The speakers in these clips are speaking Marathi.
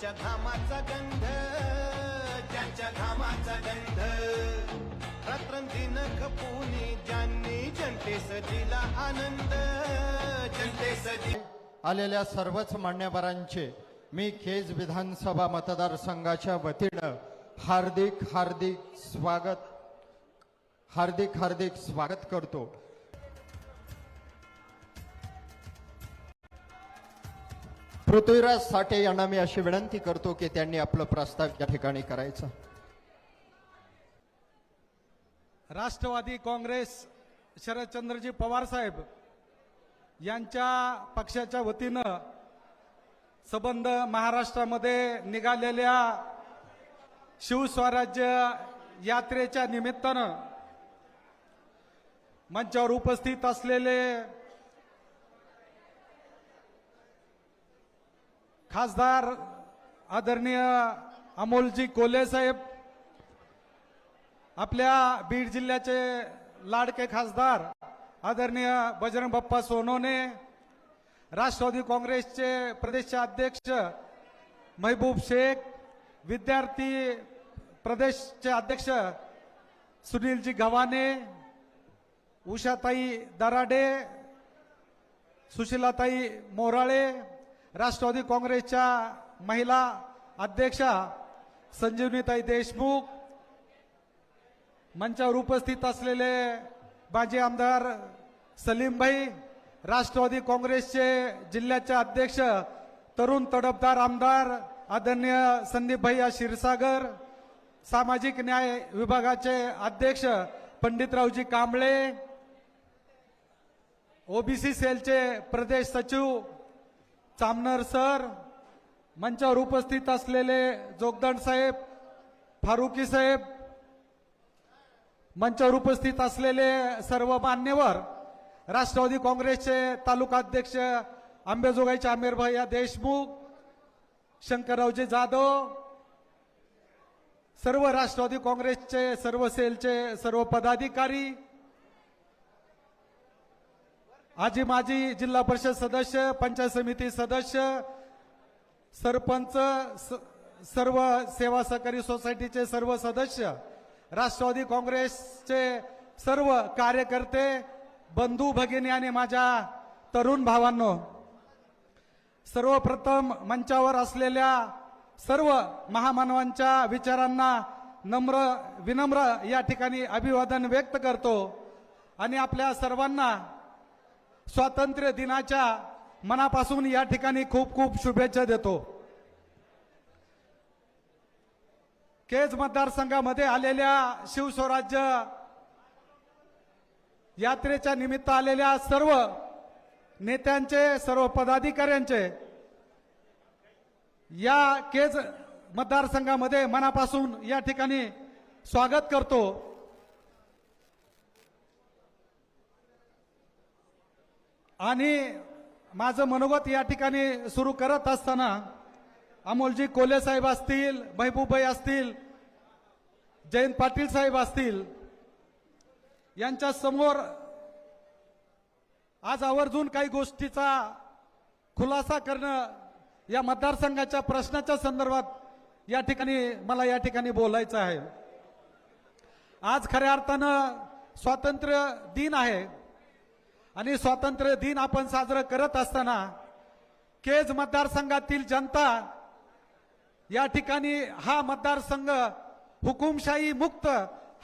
ज्यांच्या घामाचा गंध ज्यांच्या घामाचा गंध. रात्रंदिन खपूनी ज्यांनी जनतेस दिला आनंद जनतेस आलेल्या सर्वच मान्यवरांचे मी खेज विधानसभा मतदारसंघाच्या वतीनं हार्दिक हार्दिक स्वागत हार्दिक हार्दिक स्वागत करतो. पृथ्वीराज साठे यांना मी अशी विनंती करतो की त्यांनी आपलं प्रस्ताव या ठिकाणी करायचं. राष्ट्रवादी काँग्रेस शरदचंद्रजी पवार साहेब यांच्या पक्षाच्या वतीनं संबंध महाराष्ट्रामध्ये निघालेल्या शिवस्वराज्य यात्रेच्या निमित्तानं मंचावर उपस्थित असलेले खासदार आदरणीय अमोलजी कोलेसाहेब आपल्या बीड जिल्ह्याचे लाडके खासदार आदरणीय बजरंग बाप्पा सोनोने राष्ट्रवादी काँग्रेसचे प्रदेशचे अध्यक्ष महबूब शेख विद्यार्थी प्रदेशचे अध्यक्ष सुनीलजी गव्हाणे उषाताई दराडे सुशीलाताई मोराळे राष्ट्रवादी काँग्रेसच्या महिला अध्यक्षा संजीवनीताई देशमुख मंचावर उपस्थित असलेले माजी आमदार सलीमभाई राष्ट्रवादी काँग्रेसचे जिल्ह्याचे अध्यक्ष तरुण तडफदार आमदार आदरणीय संदीपभाई क्षीरसागर सामाजिक न्याय विभागाचे अध्यक्ष पंडितरावजी कांबळे ओबीसी सेलचे प्रदेश सचिव चामनर सर मंचावर उपस्थित असलेले जोगदंड साहेब फारुकी साहेब मंचावर उपस्थित असलेले सर्व मान्यवर राष्ट्रवादी काँग्रेसचे तालुका अध्यक्ष आंबेजोगाईचे आमिरभाई देशमुख शंकररावजी जाधव सर्व राष्ट्रवादी काँग्रेसचे सर्व सेलचे सर्व पदाधिकारी आजी माजी जिल्हा परिषद सदस्य पंचायत समिती सदस्य सरपंच स- सर्व सेवा सहकारी सोसायटीचे सर्व सदस्य राष्ट्रवादी काँग्रेसचे सर्व कार्यकर्ते बंधू भगिनी आणि माझ्या तरुण भावांनो सर्वप्रथम मंचावर असलेल्या सर्व महामानवांच्या विचारांना नम्र विनम्र या ठिकाणी अभिवादन व्यक्त करतो आणि आपल्या सर्वांना स्वातंत्र्य दिनाच्या मनापासून या ठिकाणी खूप खूप शुभेच्छा देतो. केज मतदारसंघामध्ये आलेल्या शिवस्वराज्य यात्रेच्या निमित्त आलेल्या सर्व नेत्यांचे सर्व पदाधिकाऱ्यांचे या केज मतदारसंघामध्ये मनापासून या ठिकाणी स्वागत करतो. आणि माझं मनोगत या ठिकाणी सुरू करत असताना अमोलजी कोले साहेब असतील महबूबाई असतील जयंत पाटील साहेब असतील यांच्या समोर आज आवर्जून काही गोष्टीचा खुलासा करणं या मतदारसंघाच्या प्रश्नाच्या संदर्भात या ठिकाणी मला या ठिकाणी बोलायचं आहे. आज खऱ्या अर्थानं स्वातंत्र्य दिन आहे. आणि स्वातंत्र्य दिन आपण साजरं करत असताना केज मतदारसंघातील जनता या ठिकाणी हा मतदारसंघ हुकुमशाही मुक्त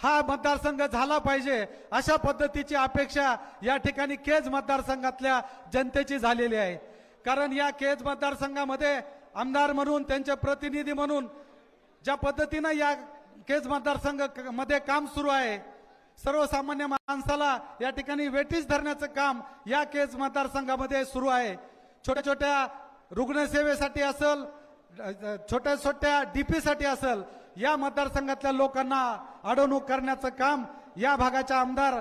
हा मतदारसंघ झाला पाहिजे अशा पद्धतीची अपेक्षा या ठिकाणी केज मतदारसंघातल्या जनतेची झालेली आहे. कारण या केज मतदारसंघामध्ये आमदार म्हणून त्यांचे प्रतिनिधी म्हणून ज्या पद्धतीनं या केज मतदारसंघमध्ये काम सुरू आहे सर्वसामान्य माणसाला या ठिकाणी वेटीस धरण्याचं काम या केज मतदारसंघामध्ये सुरू आहे. छोट्या छोट्या रुग्णसेवेसाठी असेल छोट्या छोट्या डीपीसाठी असेल या मतदारसंघातल्या लोकांना अडवणूक करण्याचं काम या भागाच्या आमदार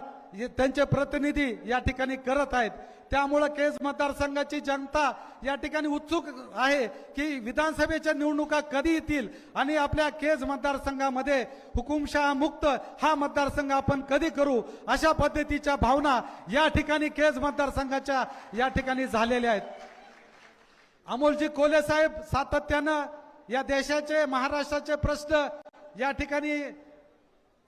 त्यांचे प्रतिनिधी या ठिकाणी करत आहेत. त्यामुळं केज मतदारसंघाची जनता या ठिकाणी उत्सुक आहे की विधानसभेच्या निवडणुका कधी येतील आणि आपल्या केज मतदारसंघामध्ये हुकुमशहा मुक्त हा मतदारसंघ आपण कधी करू अशा पद्धतीच्या भावना या ठिकाणी केज मतदारसंघाच्या या ठिकाणी झालेल्या आहेत. अमोलजी कोले साहेब सातत्यानं या देशाचे महाराष्ट्राचे प्रश्न या ठिकाणी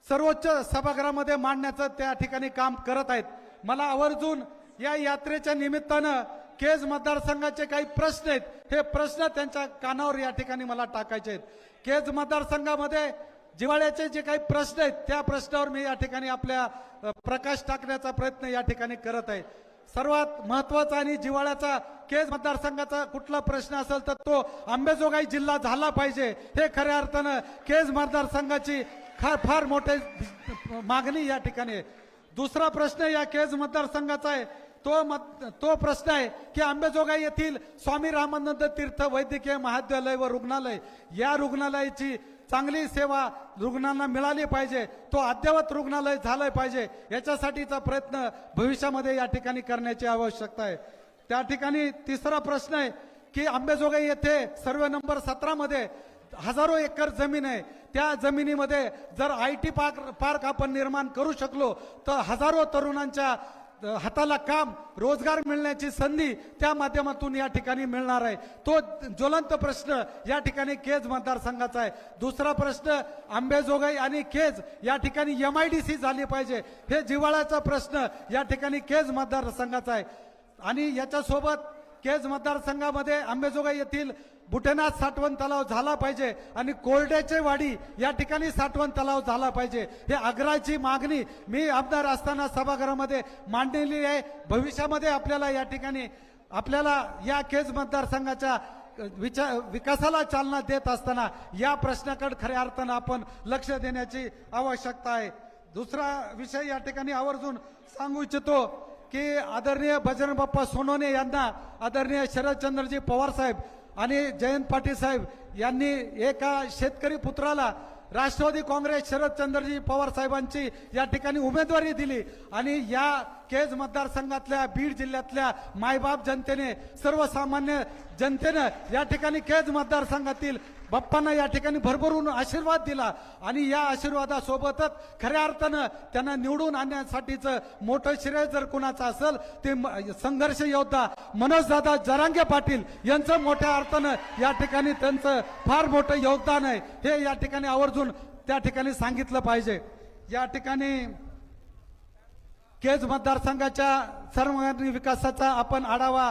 सर्वोच्च सभागृहामध्ये मांडण्याचं त्या ठिकाणी काम करत आहेत. मला आवर्जून या यात्रेच्या निमित्तानं केज मतदारसंघाचे काही प्रश्न आहेत. हे प्रश्न त्यांच्या कानावर या ठिकाणी मला टाकायचे आहेत. केज मतदारसंघामध्ये जिवाळ्याचे जे काही प्रश्न आहेत त्या प्रश्नावर मी या ठिकाणी आपल्या प्रकाश टाकण्याचा प्रयत्न या ठिकाणी करत आहे. सर्वात महत्त्वाचा आणि जिवाळ्याचा केज मतदारसंघाचा कुठला प्रश्न असेल तर तो आंबेजोगाई जिल्हा झाला पाहिजे. हे खऱ्या अर्थानं केज मतदारसंघाची फार फार मोठे मागणी या ठिकाणी आहे. दुसरा प्रश्न या केज मतदारसंघाचा आहे. तो मत तो प्रश्न आहे की आंबेजोगाई येथील स्वामी रामानंद तीर्थ वैद्यकीय महाविद्यालय व रुग्णालय या रुग्णालयाची चांगली सेवा रुग्णांना मिळाली पाहिजे तो अद्ययावत रुग्णालय झालं पाहिजे याच्यासाठीचा प्रयत्न भविष्यामध्ये या ठिकाणी करण्याची आवश्यकता आहे. त्या ठिकाणी तिसरा प्रश्न आहे की आंबेजोगाई येथे सर्वे नंबर सतरामध्ये हजारो एकर जमीन आहे. त्या जमिनीमध्ये जर आय टी पार्क पार्क आपण निर्माण करू शकलो तर हजारो तरुणांच्या हाताला काम रोजगार मिळण्याची संधी त्या माध्यमातून या ठिकाणी मिळणार आहे. तो ज्वलंत प्रश्न या ठिकाणी केज मतदारसंघाचा आहे. दुसरा प्रश्न आंबेजोगाई आणि केज या ठिकाणी एम आय डी सी झाली पाहिजे. हे जिव्हाळ्याचा प्रश्न या ठिकाणी केज मतदारसंघाचा आहे. आणि याच्यासोबत केज मतदारसंघामध्ये आंबेजोगाई येथील बुटेनाथ साठवण तलाव झाला पाहिजे आणि कोरड्याचे वाडी या ठिकाणी साठवण तलाव झाला पाहिजे. हे आग्रहाची मागणी मी आमदार असताना सभागृहामध्ये मांडलेली आहे. भविष्यामध्ये आपल्याला या ठिकाणी आपल्याला या केज मतदारसंघाच्या विचार विकासाला चालना देत असताना या प्रश्नाकडे खऱ्या अर्थानं आपण लक्ष देण्याची आवश्यकता आहे. दुसरा विषय या ठिकाणी आवर्जून सांगू इच्छितो की आदरणीय बजरंग बाप्पा सोनोने यांना आदरणीय शरदचंद्रजी पवार साहेब आणि जयंत पाटील साहेब यांनी एका शेतकरी पुत्राला राष्ट्रवादी काँग्रेस शरदचंद्रजी पवार साहेबांची या ठिकाणी उमेदवारी दिली. आणि या केज मतदारसंघातल्या बीड जिल्ह्यातल्या मायबाप जनतेने सर्वसामान्य जनतेनं या ठिकाणी केज मतदारसंघातील बाप्पांना या ठिकाणी भरभरून आशीर्वाद दिला आणि या आशीर्वादासोबतच खऱ्या अर्थानं त्यांना निवडून आणण्यासाठीचं मोठं श्रेय जर कुणाचं असेल ते म- संघर्ष योद्धा मनोजदादा जरांगे पाटील यांचं मोठ्या अर्थानं या ठिकाणी त्यांचं फार मोठं योगदान आहे. हे या ठिकाणी आवर्जून त्या ठिकाणी सांगितलं पाहिजे. या ठिकाणी केज मतदारसंघाच्या सर्वांगीण विकासाचा आपण आढावा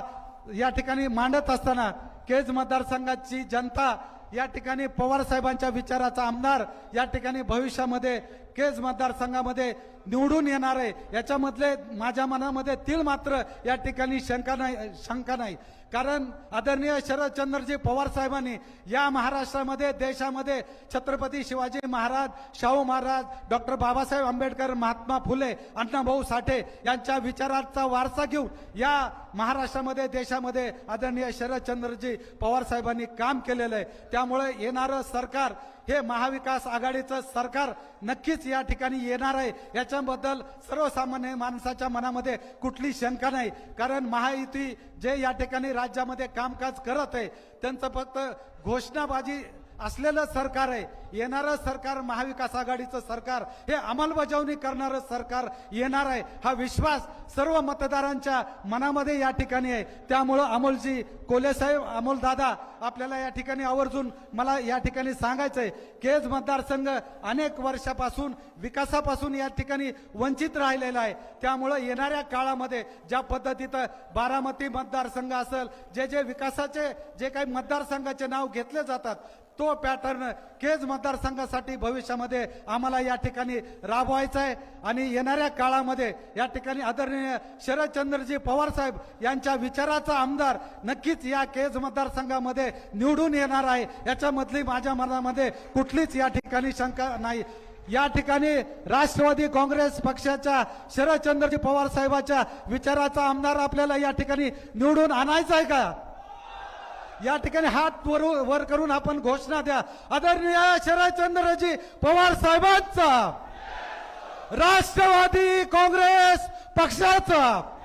या ठिकाणी मांडत असताना केज मतदारसंघाची जनता या ठिकाणी पवार साहेबांच्या विचाराचा आमदार या ठिकाणी भविष्यामध्ये केज मतदारसंघामध्ये निवडून येणार आहे. याच्यामधले माझ्या मनामध्ये तील मात्र या ठिकाणी शंका नाही शंका नाही. कारण आदरणीय शरदचंद्रजी पवार साहेबांनी या महाराष्ट्रामध्ये देशामध्ये छत्रपती शिवाजी महाराज शाहू महाराज डॉक्टर बाबासाहेब आंबेडकर महात्मा फुले अण्णाभाऊ साठे यांच्या विचारांचा वारसा घेऊन या महाराष्ट्रामध्ये देशामध्ये आदरणीय शरदचंद्रजी पवार साहेबांनी काम केलेलं आहे. त्यामुळे येणारं सरकार हे महाविकास आघाडीचं सरकार नक्कीच या ठिकाणी येणार आहे. याच्याबद्दल सर्वसामान्य माणसाच्या मनामध्ये कुठली शंका नाही. कारण महायुती जे या ठिकाणी राज्यामध्ये कामकाज करत आहे त्यांचं फक्त घोषणाबाजी असलेलं सरकार आहे. येणारं सरकार महाविकास आघाडीचं सरकार हे अंमलबजावणी करणारं सरकार येणार आहे. हा विश्वास सर्व मतदारांच्या मनामध्ये या ठिकाणी आहे. त्यामुळं अमोलजी कोलेसाहेब अमोल दादा आपल्याला या ठिकाणी आवर्जून मला या ठिकाणी सांगायचं आहे केज मतदारसंघ अनेक वर्षापासून विकासापासून या ठिकाणी वंचित राहिलेला आहे. त्यामुळं येणाऱ्या काळामध्ये ज्या पद्धतीनं बारामती मतदारसंघ असेल जे जे विकासाचे जे काही मतदारसंघाचे नाव घेतले जातात तो पॅटर्न केज मतदारसंघासाठी भविष्यामध्ये आम्हाला या ठिकाणी राबवायचा आहे. आणि येणाऱ्या काळामध्ये या ठिकाणी आदरणीय शरदचंद्रजी पवार साहेब यांच्या विचाराचा आमदार नक्कीच या केज मतदारसंघामध्ये निवडून येणार आहे. याच्यामधली माझ्या मनामध्ये कुठलीच या ठिकाणी शंका नाही. या ठिकाणी राष्ट्रवादी काँग्रेस पक्षाच्या शरदचंद्रजी पवार साहेबाच्या विचाराचा आमदार आपल्याला या ठिकाणी निवडून आणायचा आहे का? या ठिकाणी हात वर वर करून आपण घोषणा द्या. आदरणीय शरदचंद्रजी पवार साहेबांचा. राष्ट्रवादी काँग्रेस पक्षाचा.